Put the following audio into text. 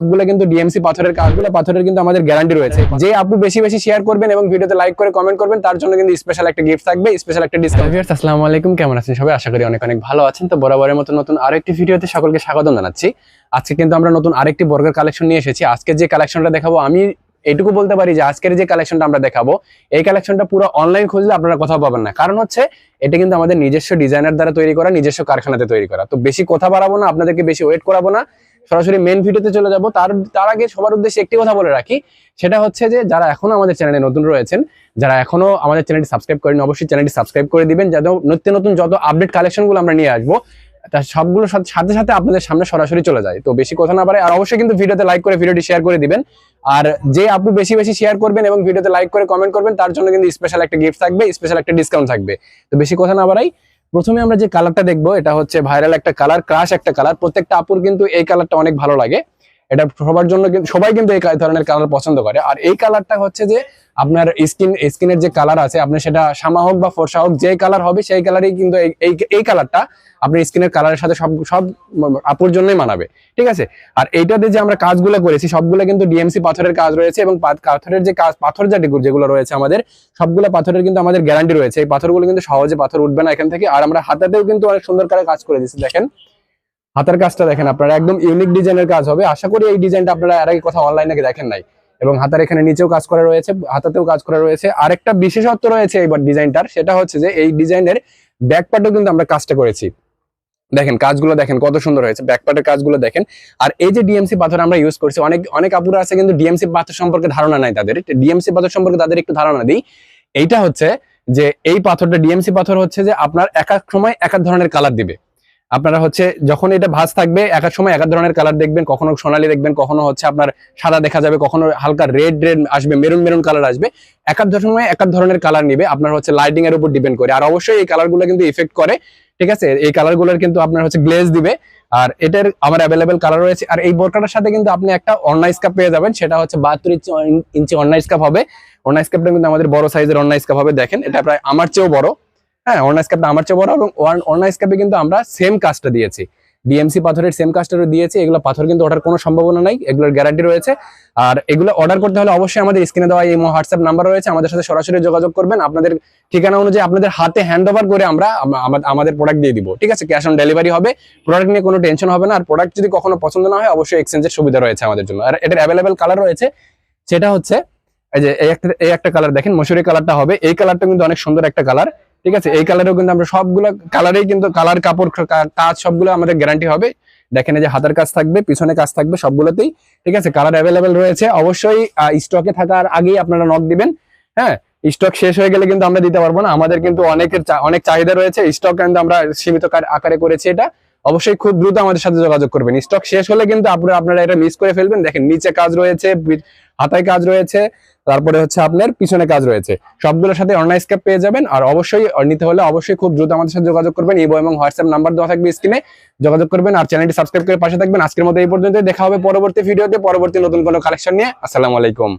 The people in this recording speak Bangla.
গুলো কিন্তু ডিএমসি পাথরের কাজগুলো পাথরের কিন্তু আমাদের গ্যারান্টি রয়েছে। যে আপু বেশি বেশি শেয়ার করবেন এবং ভিডিওতে লাইক করে কমেন্ট করবেন তার জন্য কিন্তু স্পেশাল একটা গিফট থাকবে স্পেশাল একটা ডিসকাউন্ট ভিউয়ার্স আসসালামু আলাইকুম কেমন আছেন সবাই? আশা করি অনেক অনেক ভালো আছেন। তো বরাবরের মতো নতুন আরেকটি ভিডিওতে সকলকে স্বাগত জানাচ্ছি। আজকে কিন্তু আমরা নতুন আরেকটি বর্গের কালেকশন নিয়ে এসেছি। আজকে যে কালেকশনটা দেখাবো আমি এটুকু বলতে পারি যে আজকের যে কালেকশনটা আমরা দেখাবো এই কালেকশনটা পুরো অনলাইন খুঁজলে আপনারা কোথাও পাবেন না। কারণ হচ্ছে এটা কিন্তু আমাদের নিজস্ব ডিজাইনার দ্বারা তৈরি করা নিজস্ব কারখানাতে তৈরি করা। তো বেশি কথা বাড়াবো না আপনাদেরকে বেশি ওয়েট করাবো না। সরাসরি মেন ভিডিওতে চলে যাব। তার তার আগে সবার উদ্দেশ্যে একটি কথা বলে রাখি। সেটা হচ্ছে যে, যারা এখনও আমাদের চ্যানেলে নতুন রয়েছেন, যারা এখনও আমাদের চ্যানেলটি সাবস্ক্রাইব করেন অবশ্যই চ্যানেলটি সাবস্ক্রাইব করে দিবেন যাতে নিত্য নতুন যত আপডেট কালেকশনগুলো আমরা নিয়ে আসব তার সবগুলোর সাথে সাথে সাথে আপনাদের সামনে সরাসরি চলে যায়। তো বেশি কথা না পারে আর অবশ্যই কিন্তু ভিডিওতে লাইক করে ভিডিওটি শেয়ার করে দিবেন। আর যে আপু বেশি বেশি শেয়ার করবেন এবং ভিডিওতে লাইক করে কমেন্ট করবেন, তার জন্য কিন্তু স্পেশাল একটা গিফট থাকবে স্পেশাল একটা ডিসকাউন্ট থাকবে। তো বেশি কথা না বাড়াই প্রথমে আমরা যে কালারটা দেখব, এটা হচ্ছে ভাইরাল একটা কালার ক্রাশ একটা কালার প্রত্যেকটা আপুর কিন্তু এই কালারটা অনেক ভালো লাগে। এটা সবার জন্য কিন্তু সবাই কিন্তু এই ধরনের কালার পছন্দ করে। আর এই কালারটা হচ্ছে যে আপনার স্কিন স্কিনের যে কালার আছে, আপনি সেটা সামা হোক বা ফর্সা হোক, যে কালার হবে, সেই কালারই কিন্তু এই- এই কালারটা আপনার স্কিনের কালারের সাথে সব সব আপুর জন্যই মানাবে। ঠিক আছে? আর এইটাতে যে আমরা কাজগুলো করেছি, সবগুলো কিন্তু ডিএমসি পাথরের কাজ রয়েছে এবং পাথরের যে কাজ, পাথর যেগুলো যেগুলো রয়েছে আমাদের, সবগুলো পাথরের কিন্তু আমাদের গ্যারান্টি রয়েছে। এই পাথরগুলো কিন্তু সহজে পাথর উঠবে না এখান থেকে। আর আমরা হাতাতেও কিন্তু অনেক সুন্দর করে কাজ করে দিচ্ছি দেখেন। হাতের কাজটা দেখেন আপনারা, একদম ইউনিক ডিজাইনের কাজ হবে। আশা করি এই ডিজাইনটা আপনারা এর আগে কোথাও অনলাইনে দেখেন নাই। এবং হাতার এখানে নিচেও কাজ করা রয়েছে, হাতাতেও কাজ করা রয়েছে। আরেকটা বিশেষত্ব রয়েছে এইবার ডিজাইনটার সেটা হচ্ছে যে এই ডিজাইনের ব্যাক পার্টও কিন্তু আমরা কাজটা করেছি। দেখেন, কাজগুলো দেখেন, কত সুন্দর হয়েছে। ব্যাক পার্টের কাজগুলো দেখেন। আর এই যে ডিএমসি পাথর আমরা ইউজ করছি, অনেক অনেক আপুরা আছে কিন্তু ডিএমসি পাথর সম্পর্কে ধারণা নাই তাদের। ডিএমসি পাথর সম্পর্কে তাদের একটু ধারণা দিই। এইটা হচ্ছে যে, এই পাথরটা ডিএমসি পাথর হচ্ছে যে আপনার এক এক সময় এক এক ধরনের কালার দিবে। আপনারা হচ্ছে যখন এটা ভাঁজ থাকবে এক সময় এক ধরনের কালার দেখবেন, কখনো সোনালি দেখবেন, কখনো হচ্ছে আপনার সাদা দেখা যাবে, কখনো হালকা রেড রেড আসবে মেরুন মেরুন কালার আসবে। এক সময় এক ধরনের কালার নিবে, আপনার হচ্ছে লাইটিং এর উপর ডিপেন্ড করে। আর অবশ্যই এই কালারগুলো কিন্তু ইফেক্ট করে, ঠিক আছে? এই কালারগুলোর কিন্তু আপনার হচ্ছে গ্লেজ দিবে। আর এটার আমার অ্যাভেলেবেল কালার রয়েছে। আর এই বোরকাটার সাথে কিন্তু আপনি একটা অনলাইন স্কাপ পেয়ে যাবেন, সেটা হচ্ছে বাহাত্তর ইঞ্চি অনলাইন স্কাপ হবে। অনলাইন স্কাপটা কিন্তু আমাদের বড় সাইজের অনলাইন স্কাপ হবে, দেখেন। এটা প্রায় আমার চেয়েও বড়। হ্যাঁ অনলাইন স্কাপটা আমার চেয়ে বড় এবং অনলাইন স্কাপে কিন্তু আমরা সেম কাজটা দিয়েছি। ডিএমসি পাথরের সেম কাজটা দিয়েছি, এগুলো পাথর কিন্তু ওঠার কোনো সম্ভাবনা নাই, এগুলোর গ্যারান্টি রয়েছে। আর এগুলো অর্ডার করতে হলে অবশ্যই আমাদের স্ক্রিনে দেওয়া এই হোয়াটসঅ্যাপ নাম্বার রয়েছে, আমাদের সাথে সরাসরি যোগাযোগ করবেন। আপনাদের ঠিকানা অনুযায়ী আপনাদের হাতে হ্যান্ড ওভার করে আমরা আমাদের প্রোডাক্ট দিয়ে দিব। ঠিক আছে? ক্যাশ অন ডেলিভারি হবে প্রোডাক্ট নিয়ে কোনো টেনশন হবে না। আর প্রোডাক্ট যদি কখনো পছন্দ না হয়, অবশ্যই এক্সচেঞ্জের সুবিধা রয়েছে আমাদের জন্য। আর এটার অ্যাভেলেবেল কালার রয়েছে, সেটা হচ্ছে, এই যে এই একটা কালার দেখেন, মসুরি কালারটা হবে। এই কালারটা কিন্তু অনেক সুন্দর একটা কালার ঠিক আছে? এই কালারেও কিন্তু আমরা সবগুলো কালারেই কিন্তু কালার কাপড় কাজ সবগুলো আমাদের গ্যারান্টি হবে। দেখেন যে হাতের কাজ থাকবে, পিছনে কাজ থাকবে সবগুলোতেই। ঠিক আছে? কালার অ্যাভেলেবেল রয়েছে। অবশ্যই স্টকে থাকার আগেই আপনারা নক দিবেন। হ্যাঁ? স্টক শেষ হয়ে গেলে কিন্তু আমরা দিতে পারব না। আমাদের কিন্তু অনেকের অনেক চাহিদা রয়েছে। স্টক কিন্তু আমরা সীমিত আকারে করেছি এটা। অবশ্যই খুব দ্রুত আমাদের সাথে যোগাযোগ করবেন। স্টক শেষ হলে কিন্তু আপনারা আপনারা এটা মিস করে ফেলবেন। দেখেন, নিচে কাজ রয়েছে হাতায় কাজ রয়েছে, তারপরে হচ্ছে আপনার পিছনে কাজ রয়েছে। সবগুলোর সাথে অনলাইন স্ক্যাপ পেয়ে যাবেন আর অবশ্যই নিতে হলে অবশ্যই খুব দ্রুত আমাদের সাথে যোগাযোগ করবেন। ইবো এবং হোয়াটসঅ্যাপ নাম্বার দেওয়া থাকবে স্ক্রিনে যোগাযোগ করবেন আর চ্যানেলটি সাবস্ক্রাইব করে পাশে থাকবেন। আজকের মতো এই পর্যন্ত দেখা হবে পরবর্তী ভিডিওতে পরবর্তী নতুন কোনো কালেকশন নিয়ে। আসসালামু আলাইকুম।